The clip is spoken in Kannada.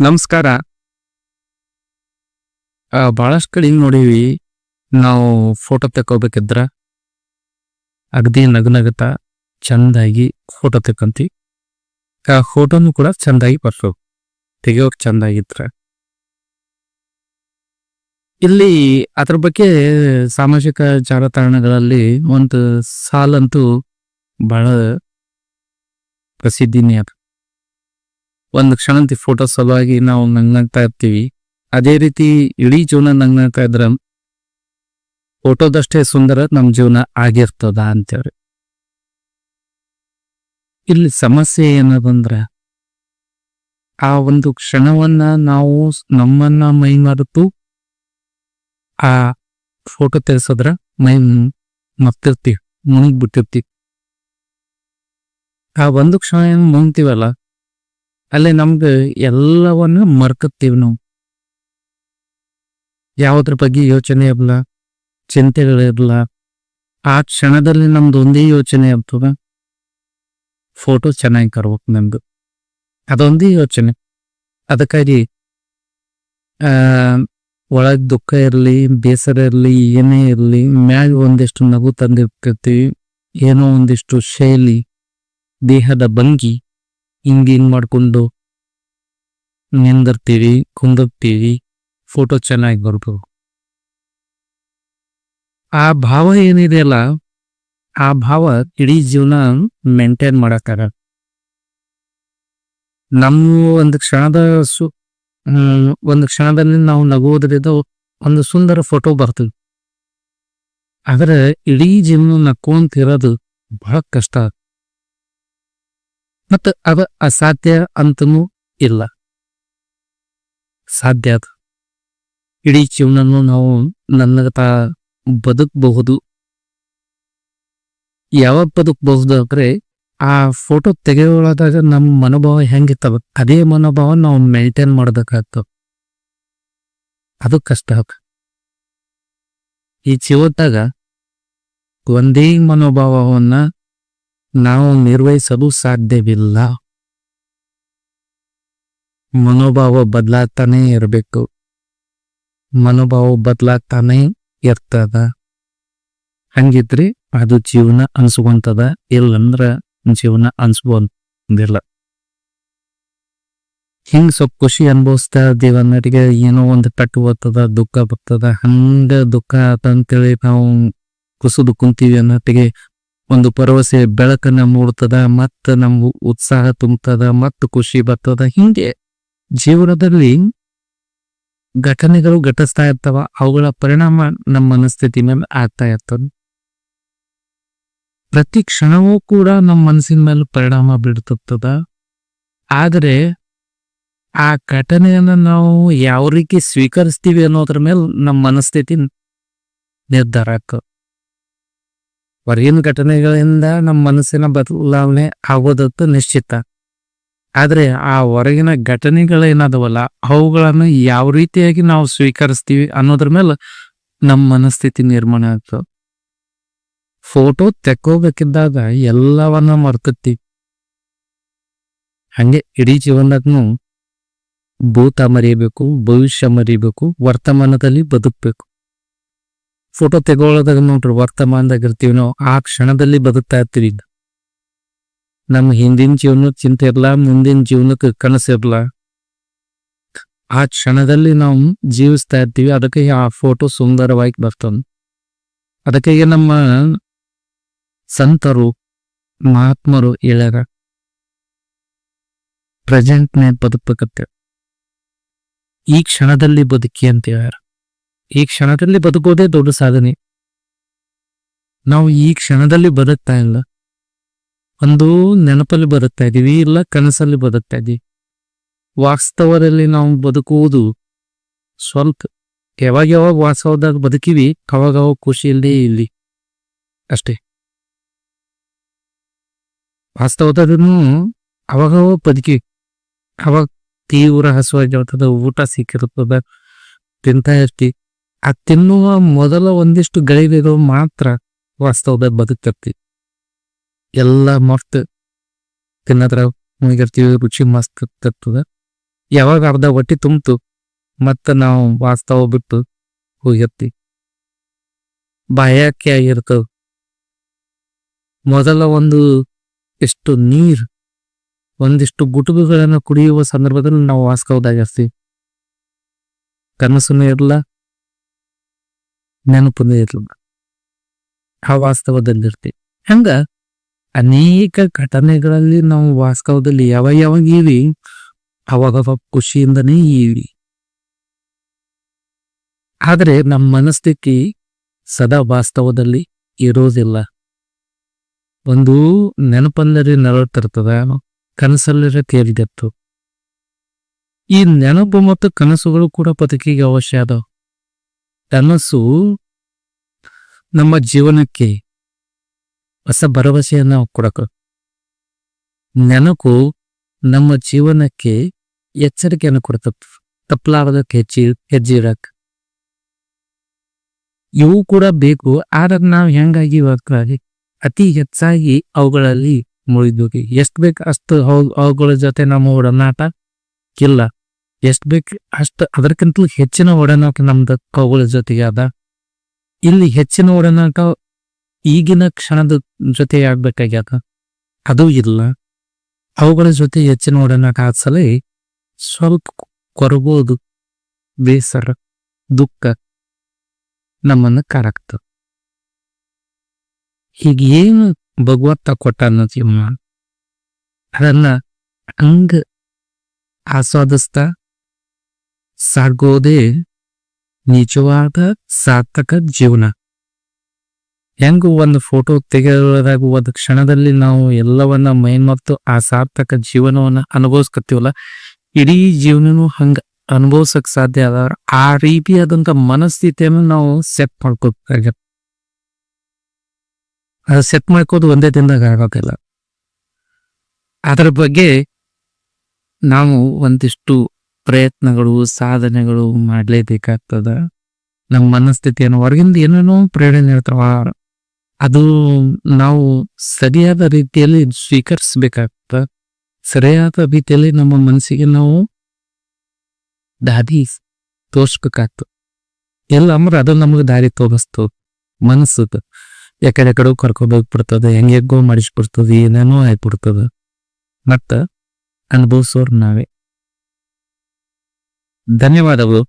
ನಮಸ್ಕಾರ. ಆ, ಬಹಳಷ್ಟು ಕಡೆ ಹಿಂಗೆ ನೋಡೀವಿ ನಾವು ಫೋಟೋ ತಕೋಬೇಕಿದ್ರ ಅಗದಿ ನಗನಗತ ಚಂದಾಗಿ ಫೋಟೋ ತಕ್ಕಂತಿ ಆ ಫೋಟೋನು ಕೂಡ ಚಂದಾಗಿ ಬರ್ಸೋ ತೆಗಿಯೋಕ್ ಚಂದಾಗಿದ್ರ. ಇಲ್ಲಿ ಅದ್ರ ಬಗ್ಗೆ ಸಾಮಾಜಿಕ ಜಾಲತಾಣಗಳಲ್ಲಿ ಒಂದು ಸಾಲಂತೂ ಬಹಳ ಪ್ರಸಿದ್ಧಿನೇ ಅದ. ಒಂದು ಕ್ಷಣಂತಿ ಫೋಟೋ ಸಲುವಾಗಿ ನಾವು ನಂಗ್ನಾಗ್ತಾ ಇರ್ತೀವಿ. ಅದೇ ರೀತಿ ಇಡೀ ಜೀವನ ನಂಗ್ನಾಗ್ತಾ ಇದ್ರ ಫೋಟೋದಷ್ಟೇ ಸುಂದರ ನಮ್ಮ ಜೀವನ ಆಗಿರ್ತದ ಅಂತೇವ್ರಿ ಇಲ್ಲಿ ಸಮಸ್ಯೆ ಏನದಂದ್ರ ಆ ಒಂದು ಕ್ಷಣವನ್ನ ನಾವು ನಮ್ಮನ್ನ ಮೈ ಮರೆತು ಆ ಫೋಟೋ ತೆಗೆಸೋದ್ರ ಮೈ ಮರ್ತಿರ್ತೀವಿ ಮುಳುಗ್ ಬಿಟ್ಟಿರ್ತೀವಿ ಆ ಒಂದು ಕ್ಷಣ ಏನ್ ಮುಗ್ತೀವಲ್ಲ ಅಲ್ಲೇ ನಮ್ಗೆ ಎಲ್ಲವನ್ನು ಮರ್ಕತ್ತೀವಿ ನಾವು. ಯಾವುದ್ರ ಬಗ್ಗೆ ಯೋಚನೆ ಇರಲ್ಲ ಚಿಂತೆಗಳಿರಲ್ಲ ಆ ಕ್ಷಣದಲ್ಲಿ ನಮ್ದು ಒಂದೇ ಯೋಚನೆ ಇರ್ತದ. ಫೋಟೋ ಚೆನ್ನಾಗಿ ಕರ್ಬೇಕು ನಮ್ದು. ಅದೊಂದೇ ಯೋಚನೆ. ಅದಕ್ಕಾಗಿ, ಆ, ಒಳಗ್ ದುಃಖ ಇರಲಿ, ಬೇಸರ ಇರಲಿ, ಏನೇ ಇರಲಿ, ಮ್ಯಾಗ ಒಂದಿಷ್ಟು ನಗು ತಂದಿರ್ತೀವಿ ಏನೋ ಒಂದಿಷ್ಟು ಶೈಲಿ, ದೇಹದ ಭಂಗಿ. ಹಿಂಗ್ ಹಿಂಗ್ ಮಾಡ್ಕೊಂಡು ನಿಂದಿರ್ತೀವಿ, ಕುಂದಿರ್ತೀವಿ ಫೋಟೋ ಚೆನ್ನಾಗಿ ಬರ್ಬೇಕು ಆ ಭಾವ ಏನಿದೆಯಲ್ಲ ಆ ಭಾವ ಇಡೀ ಜೀವನ ಮೇಂಟೈನ್ ಮಾಡಕ್ಕಾಗ ನಮ್ಮ ಒಂದು ಕ್ಷಣದ ಸು ಒಂದು ಕ್ಷಣದಲ್ಲಿ ನಾವು ನಗುವುದರಿಂದ ಒಂದು ಸುಂದರ ಫೋಟೋ ಬರ್ತದೆ. ಆದ್ರೆ ಇಡೀ ಜೀವನ ನಕ್ಕೊಂತಿರೋದು ಬಹಳ ಕಷ್ಟ. ಮತ್ತ ಅದ ಅಸಾಧ್ಯ ಅಂತನೂ ಇಲ್ಲ. ಸಾಧ್ಯ ಅದು. ಇಡೀ ಜೀವನನು ನಾವು ನನ್ನ ಬದುಕಬಹುದು. ಯಾವಾಗ ಬದುಕಬಹುದು ಅಂದ್ರೆ ಆ ಫೋಟೋ ತೆಗೆಯೋಳದಾಗ ನಮ್ಮ ಮನೋಭಾವ ಹೆಂಗಿತ್ತವ ಅದೇ ಮನೋಭಾವ ನಾವು ಮೇಂಟೈನ್ ಮಾಡ್ಬೇಕಾಗ್ತವ ಅದು ಕಷ್ಟ ಈ ಜೀವದಾಗ ಒಂದೇ ಮನೋಭಾವವನ್ನ ನಾವು ನಿರ್ವಹಿಸಲು ಸಾಧ್ಯವಿಲ್ಲ. ಮನೋಭಾವ ಬದಲಾಗ್ತಾನೆ ಇರಬೇಕು. ಮನೋಭಾವ ಬದಲಾಗ್ತಾನೆ ಇರ್ತದ. ಹಂಗಿದ್ರೆ ಅದು ಜೀವನ ಅನ್ಸುವಂತದ. ಇಲ್ಲಂದ್ರ ಜೀವನ ಅನ್ಸುವಂತಿಲ್ಲ ಹಿಂಗ್ ಸ್ವಲ್ಪ ಖುಷಿ ಅನ್ಭವಿಸ್ತಾ ದೇವನಡಿಗೆ ಏನೋ ಒಂದು ಕಟ್ಟು ಬರ್ತದ ದುಃಖ ಬರ್ತದ. ಹಂಗ ದುಃಖ ಆತಂತೇಳಿ ನಾವು ಕುಸಿದು ಕುಂತೀವಿ ಅನ್ನೋಟಿಗೆ ಒಂದು ಭರವಸೆ ಬೆಳಕನ್ನ ಮೂಡ್ತದ ಮತ್ತ ನಮ್ಗೆ ಉತ್ಸಾಹ ತುಂಬತದ ಮತ್ತ ಖುಷಿ ಬರ್ತದ. ಹಿಂಗೆ ಜೀವನದಲ್ಲಿ ಘಟನೆಗಳು ಘಟಿಸ್ತಾ ಇರ್ತಾವ, ಅವುಗಳ ಪರಿಣಾಮ ನಮ್ಮ ಮನಸ್ಥಿತಿ ಮೇಲೆ ಆಗ್ತಾ ಇರ್ತದೆ. ಪ್ರತಿ ಕ್ಷಣವೂ ಕೂಡ ನಮ್ಮ ಮನಸ್ಸಿನ ಮೇಲೆ ಪರಿಣಾಮ ಬೀಳ್ತಿರ್ತದ ಆದರೆ ಆ ಘಟನೆಯನ್ನ ನಾವು ಯಾವ ರೀತಿ ಸ್ವೀಕರಿಸ್ತೀವಿ ಅನ್ನೋದ್ರ ಮೇಲೆ ನಮ್ಮ ಮನಸ್ಥಿತಿ ನಿರ್ಧಾರ ಆಗ್ತದೆ. ಹೊರಗಿನ ಘಟನೆಗಳಿಂದ ನಮ್ಮ ಮನಸ್ಸಿನ ಬದಲಾವಣೆ ಆಗೋದಂತ ನಿಶ್ಚಿತ. ಆದರೆ ಆ ಹೊರಗಿನ ಘಟನೆಗಳೇನಾದವಲ್ಲ ಅವುಗಳನ್ನು ಯಾವ ರೀತಿಯಾಗಿ ನಾವು ಸ್ವೀಕರಿಸ್ತೀವಿ ಅನ್ನೋದ್ರ ಮೇಲೆ ನಮ್ಮ ಮನಸ್ಥಿತಿ ನಿರ್ಮಾಣ ಆಗ್ತದೆ. ಫೋಟೋ ತೆಕ್ಕೋಬೇಕಿದ್ದಾಗ ಎಲ್ಲವನ್ನ ಮರ್ತತ್ತಿ ಹಂಗೆ ಇಡೀ ಜೀವನದ್ನು ಭೂತ ಮರಿಬೇಕು, ಭವಿಷ್ಯ ಮರಿಬೇಕು, ವರ್ತಮಾನದಲ್ಲಿ ಬದುಕಬೇಕು. ಫೋಟೋ ತೆಗೊಳ್ಳೋದಾಗ ನೋಡ್ರಿ, ವರ್ತಮಾನದಾಗ ಇರ್ತೀವಿ ಆ ಕ್ಷಣದಲ್ಲಿ ಬದುಕ್ತಾ ಇರ್ತೀವಿ ನಮ್ಮ ಹಿಂದಿನ ಜೀವನ ಚಿಂತೆ ಇರಲ್ಲ ಮುಂದಿನ ಜೀವನಕ್ಕೆ ಕನಸಿರಲ್ಲ ಆ ಕ್ಷಣದಲ್ಲಿ ನಾವು ಜೀವಿಸ್ತಾ ಇರ್ತೀವಿ, ಅದಕ್ಕೆ ಆ ಫೋಟೋ ಸುಂದರವಾಗಿ ಬರ್ತದೆ. ಅದಕ್ಕೆ ನಮ್ಮ ಸಂತರು, ಮಹಾತ್ಮರು ಹೇಳ್ಯಾರ ಪ್ರೆಸೆಂಟ್ನೇ ಬದುಕಬೇಕಂತೇಳಿ ಈ ಕ್ಷಣದಲ್ಲಿ ಬದುಕಿ ಅಂತ ಹೇಳ್ಯಾರ. ಈ ಕ್ಷಣದಲ್ಲಿ ಬದುಕೋದೇ ದೊಡ್ಡ ಸಾಧನೆ. ನಾವು ಈ ಕ್ಷಣದಲ್ಲಿ ಬದುಕ್ತಾ ಇಲ್ಲ. ಒಂದು ನೆನಪಲ್ಲಿ ಬದುಕ್ತಾ ಇದ್ದೀವಿ, ಇಲ್ಲ ಕನಸಲ್ಲಿ ಬದುಕ್ತಾ ಇದ್ದೀವಿ. ವಾಸ್ತವದಲ್ಲಿ ನಾವು ಬದುಕುವುದು ಸ್ವಲ್ಪ, ಯಾವಾಗ ಯಾವಾಗ ವಾಸ್ತವದಾಗ ಬದುಕಿವಿ, ಅವಾಗ ಅವಾಗ ಖುಷಿ ಇಲ್ಲದೆ ಇಲ್ಲಿ ಅಷ್ಟೇ. ವಾಸ್ತವದಾಗೂ ಅವಾಗ ಬದುಕಿ, ಅವಾಗ ತೀವ್ರ ಹಸುವಾಗಿರ್ತದ, ಊಟ ಸಿಕ್ಕಿರ್ತದ, ತಿಂತಾ ಇರ್ತಿ. ಆ ತಿನ್ನುವ ಮೊದಲ ಒಂದಿಷ್ಟು ಗಳಿಗೆಗಳು ಮಾತ್ರ ವಾಸ್ತವದ ಬದುಕ್ತಿರ್ತಿ ಎಲ್ಲ ಮಸ್ತ್ ತಿನ್ನದ್ರ ಮುಗಿರ್ತೀವಿ ರುಚಿ ಮಸ್ತ್ ಇರ್ತದ ಯಾವಾಗ ಅರ್ಧ ಹೊಟ್ಟಿ ತುಂಬ್ತು, ಮತ್ತ ನಾವು ವಾಸ್ತವ ಬಿಟ್ಟು ಹೋಗಿರ್ತಿ ಬಾಯಾಕೆ ಆಗಿರ್ತದ ಮೊದಲ ಒಂದು ಎಷ್ಟು ನೀರ್, ಒಂದಿಷ್ಟು ಗುಟುಕುಗಳನ್ನು ಕುಡಿಯುವ ಸಂದರ್ಭದಲ್ಲಿ ನಾವು ವಾಸ್ತವದಾಗಿರ್ತೀವಿ ಕನಸನ್ನು ಇರಲ್ಲ ನೆನಪನ್ನು ಇರಲ್ಲ ಆ ವಾಸ್ತವದಲ್ಲಿರ್ತೀವಿ. ಹಂಗ ಅನೇಕ ಘಟನೆಗಳಲ್ಲಿ ನಾವು ವಾಸ್ತವದಲ್ಲಿ ಯಾವ ಯಾವಾಗ ಇವಿ? ಅವಾಗ ಖುಷಿಯಿಂದನೇ ಇವಿ. ಆದರೆ ನಮ್ಮ ಮನಸ್ಥಿತಿ ಸದಾ ವಾಸ್ತವದಲ್ಲಿ ಇರೋದಿಲ್ಲ. ಒಂದು ನೆನಪಲ್ಲರಿ ನರಳ್ತಿರ್ತದ ಕನಸಲ್ಲರಿ ತೇಲ್ಗೆತ್ತು ಈ ನೆನಪು ಮತ್ತು ಕನಸುಗಳು ಕೂಡ ಬದುಕಿಗೆ ಅವಶ್ಯ ಅದಾವ ಕನಸು ನಮ್ಮ ಜೀವನಕ್ಕೆ ಹೊಸ ಭರವಸೆಯನ್ನು ಕೊಡಕ ನೆನಪು ನಮ್ಮ ಜೀವನಕ್ಕೆ ಎಚ್ಚರಿಕೆಯನ್ನು ಕೊಡ್ತದ. ತಪ್ಪಲಾರದಕ್ಕೆ ಹೆಜ್ಜೆ ಹೆಜ್ಜೆ ಇಡಕ್. ಇವು ಕೂಡ ಬೇಕು, ಆದ್ರೆ ನಾವು ಹೆಂಗಾಗಿ ಅತಿ ಹೆಚ್ಚಾಗಿ ಅವುಗಳಲ್ಲಿ ಮುಳಿದೋಗಿ ಎಷ್ಟು ಬೇಕು ಅಷ್ಟು ಅವ್- ಅವುಗಳ ಜೊತೆ ನಮ್ಮ ಒಡನಾಟ ಇಲ್ಲ. ಎಷ್ಟ್ ಬೇಕು ಅಷ್ಟು ಅದಕ್ಕಿಂತಲೂ ಹೆಚ್ಚಿನ ಒಡನಾಟ ನಮ್ದು ಕೌಗಳ ಜೊತೆಗೆ ಅದ. ಇಲ್ಲಿ ಹೆಚ್ಚಿನ ಒಡನಾಟ ಈಗಿನ ಕ್ಷಣದ ಜೊತೆ ಆಗ್ಬೇಕಾಗ್ಯದ. ಅದು ಇಲ್ಲ. ಅವುಗಳ ಜೊತೆ ಹೆಚ್ಚಿನ ಒಡನಾಟ ಆದ್ಸಲ ಸ್ವಲ್ಪ ಕೊರಬೋದು ಬೇಸರ, ದುಃಖ ನಮ್ಮನ್ನ ಕರಕ್ತ ಹೀಗೆ ಏನು ಭಗವಂತ ಕೊಟ್ಟ ಅನ್ನೋ ಜೀವನ ಅದನ್ನ ಹಂಗ ಆಸ್ವಾದಿಸ್ತಾ ಸಾಗೋದೇ ನಿಜವಾದ ಸಾರ್ಥಕ ಜೀವನ ಹೆಂಗು ಒಂದು ಫೋಟೋ ತೆಗೆಯೋದಾಗ ಒಂದು ಕ್ಷಣದಲ್ಲಿ ನಾವು ಎಲ್ಲವನ್ನ ಮೈನ್ ಮತ್ತು ಆ ಸಾರ್ಥಕ ಜೀವನವನ್ನ ಅನುಭವಿಸ್ಕೊತೀವಲ್ಲ ಇಡೀ ಜೀವನನು ಹಂಗ ಅನುಭವಿಸಕ್ ಸಾಧ್ಯ ಅದ. ಆ ರೀತಿಯಾದಂತ ಮನಸ್ಥಿತಿಯನ್ನು ನಾವು ಸೆಟ್ ಮಾಡ್ಕೋಬೇಕಾಗತ್ತೆ ಅದು ಸೆಟ್ ಮಾಡ್ಕೋದು ಒಂದೇ ದಿನದಾಗ ಆಗೋದಿಲ್ಲ. ಅದರ ಬಗ್ಗೆ ನಾವು ಒಂದಿಷ್ಟು ಪ್ರಯತ್ನಗಳು, ಸಾಧನೆಗಳು ಮಾಡಲೇಬೇಕಾಗ್ತದ. ನಮ್ಮ ಮನಸ್ಥಿತಿಯನ್ನು ಹೊರಗಿಂದ ಏನೇನೋ ಪ್ರೇರಣೆ ಇರ್ತಾವ ಅದು ನಾವು ಸರಿಯಾದ ರೀತಿಯಲ್ಲಿ ಸ್ವೀಕರಿಸ್ಬೇಕಾಗ್ತದ. ಸರಿಯಾದ ರೀತಿಯಲ್ಲಿ ನಮ್ಮ ಮನಸ್ಸಿಗೆ ನಾವು ದಾರಿ ತೋರ್ಸ್ಬೇಕಾಗ್ತದ. ಎಲ್ಲ ಅಂದ್ರೆ ಅದು ನಮಗೆ ದಾರಿ ತೋರಿಸ್ತು ಮನಸ್ಸದ. ಯಾಕಡೆ ಕಡೆ ಕರ್ಕೋಬೇಕು ಹೆಂಗೆ ಹೆಂಗೆಗೋ ಮಾಡಿಸ್ಬಿಡ್ತದೆ, ಏನೇನೋ ಆಗ್ಬಿಡ್ತದ. ಮತ್ತ ಅನುಭವಿಸೋರ್ ನಾವೇ. ధన్యవాదములు.